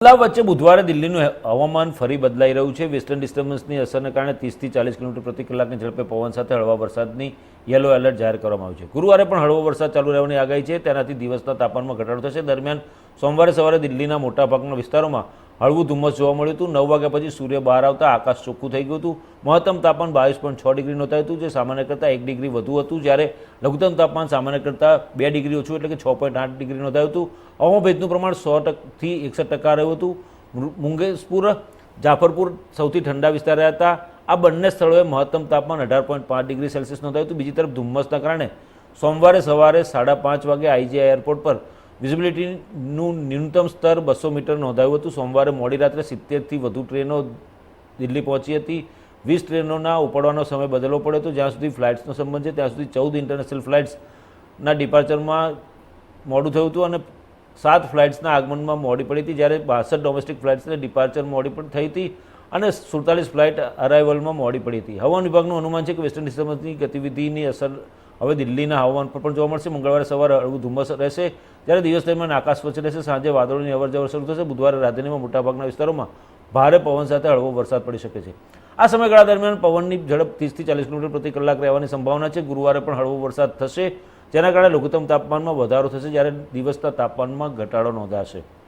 બદલાવ વચ્ચે બુધવારે દિલ્હીનું હવામાન ફરી બદલાઈ રહ્યું છે. વેસ્ટર્ન ડિસ્ટર્બન્સની અસરને કારણે ત્રીસથી ચાલીસ કિલોમીટર પ્રતિ કલાકની ઝડપે પવન સાથે હળવા વરસાદની યલો એલર્ટ જાહેર કરવામાં આવ્યું છે. ગુરુવારે પણ હળવો વરસાદ ચાલુ રહેવાની આગાહી છે. તેનાથી દિવસના તાપમાનમાં ઘટાડો થશે. દરમિયાન સોમવારે સવારે દિલ્હીના મોટાભાગના વિસ્તારોમાં હળવું ધુમ્મસ જોવા મળ્યું હતું. નવ વાગ્યા પછી સૂર્ય બહાર આવતા આકાશ ચોખ્ખું થઈ ગયું હતું. મહત્તમ તાપમાન બાવીસ પોઈન્ટ છ ડિગ્રી નોંધાયું હતું, જે સામાન્ય કરતાં એક ડિગ્રી વધુ હતું. જ્યારે લઘુત્તમ તાપમાન સામાન્ય કરતાં બે ડિગ્રી ઓછું એટલે કે છ પોઈન્ટ આઠ ડિગ્રી નોંધાયું હતું. હવામાં પ્રમાણ સો ટકથી એકસઠ ટકા રહ્યું હતું. મુંગેશપુર, જાફરપુર સૌથી ઠંડા વિસ્તાર રહ્યા હતા. આ બંને સ્થળોએ મહત્તમ તાપમાન અઢાર પોઈન્ટ પાંચ ડિગ્રી સેલ્સિયસ નોંધાયું હતું. બીજી તરફ ધુમ્મસના કારણે સોમવારે સવારે સાડા પાંચ વાગે આઈજીઆઈ એરપોર્ટ પર વિઝિબિલિટીનું ન્યૂનતમ સ્તર બસો મીટર નોંધાયું હતું. સોમવારે મોડી રાત્રે સિત્તેરથી વધુ ટ્રેનો દિલ્હી પહોંચી હતી. વીસ ટ્રેનોના ઉપડવાનો સમય બદલવો પડ્યો હતો. જ્યાં સુધી ફ્લાઇટ્સનો સંબંધ છે, ત્યાં સુધી ચૌદ ઇન્ટરનેશનલ ફ્લાઇટ્સના ડિપાર્ચરમાં મોડું થયું હતું અને સાત ફ્લાઇટ્સના આગમનમાં મોડી પડી હતી. જ્યારે બાસઠ ડોમેસ્ટિક ફ્લાઇટ્સને ડિપાર્ચર મોડી પણ થઈ હતી અને સુડતાલીસ ફ્લાઇટ અરાઇવલમાં મોડી પડી હતી. હવામાન વિભાગનું અનુમાન છે કે વેસ્ટર્ન ડિસ્ટર્બન્સની ગતિવિધિની અસર હવે દિલ્હીના હવામાન પર પણ જોવા મળશે. મંગળવારે સવારે હળવું ધુમ્મસ રહેશે. ત્યારે દિવસ દરમિયાન આકાશ વચ્ચે રહેશે. સાંજે વાદળોની અવરજવર શરૂ થશે. બુધવારે રાજધાનીમાં મોટાભાગના વિસ્તારોમાં ભારે પવન સાથે હળવો વરસાદ પડી શકે છે. આ સમયગાળા દરમિયાન પવનની ઝડપ ત્રીસથી ચાલીસ કિલોમીટર પ્રતિ કલાક રહેવાની સંભાવના છે. ગુરુવારે પણ હળવો વરસાદ થશે. જેના કારણે લઘુત્તમ તાપમાનમાં વધારો થશે. જ્યારે દિવસના તાપમાનમાં ઘટાડો નોંધાશે.